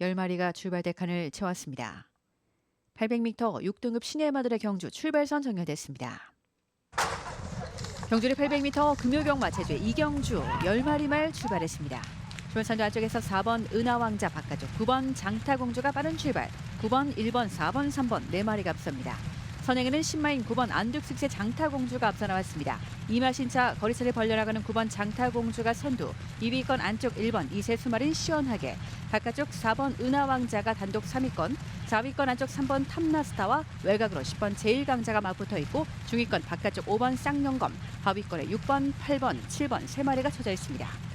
10마리가 출발대 칸을 채웠습니다. 800m 6등급 시내마들의 경주 출발선 정렬됐습니다. 경주리 800m 금요병마 제주의 이경주 10마리 말 출발했습니다. 출발선도 안쪽에서 4번 은하왕자 바깥쪽 9번 장타공주가 빠른 출발 9번 1번 4번 3번 4마리가 앞섭니다. 선행에는 신마인 9번 안둑식세 장타공주가 앞서 나왔습니다. 이마신차 거리차를 벌려나가는 9번 장타공주가 선두 2위권 안쪽 1번 이세수마린 시원하게 바깥쪽 4번 은하왕자가 단독 3위권 4위권 안쪽 3번 탐나스타와 외곽으로 10번 제일강자가 맞붙어 있고 중위권 바깥쪽 5번 쌍용검 하위권에 6번 8번 7번 3마리가 쳐져 있습니다.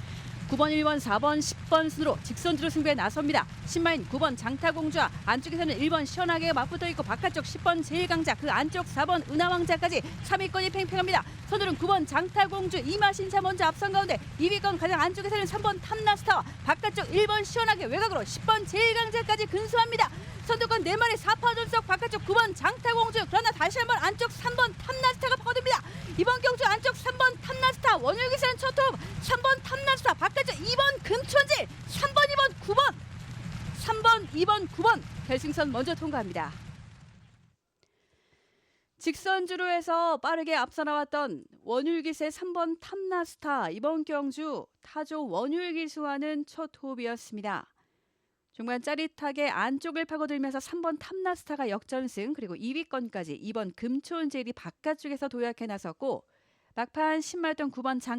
9번, 1번, 4번, 10번 순으로 직선주로 승부에 나섭니다. 신마인 9번 장타공주와 안쪽에서는 1번 시원하게 맞붙어 있고 바깥쪽 10번 제일강자 그 안쪽 4번 은하왕자까지 3위권이 팽팽합니다. 선두는 9번 장타공주 이마신차 먼저 앞선 가운데 2위권 가장 안쪽에서는 3번 탐나스타와 바깥쪽 1번 시원하게 외곽으로 10번 제일강자까지 근소합니다. 선두권 4마리 4파 전속 바깥쪽 9번 장타공주 그러나 다시 한번 안쪽 3번 탐나스타가 파고듭니다. 이번 경주 안쪽 3번 탐나스타 원율기사는 첫 호흡 3번 탐나스타 바깥쪽 2번 금천질 3번 2번 9번 3번 2번 9번 결승선 먼저 통과합니다. 직선주로에서 빠르게 앞서 나왔던 원율기세 3번 탐나스타 이번 경주 타조 원율기수와는 첫 호흡이었습니다. 중반 짜릿하게 안쪽을 파고들면서 3번 탐나스타가 역전승 그리고 2위권까지 2번 금촌젤이 바깥쪽에서 도약해 나섰고 막판 신말던 9번 장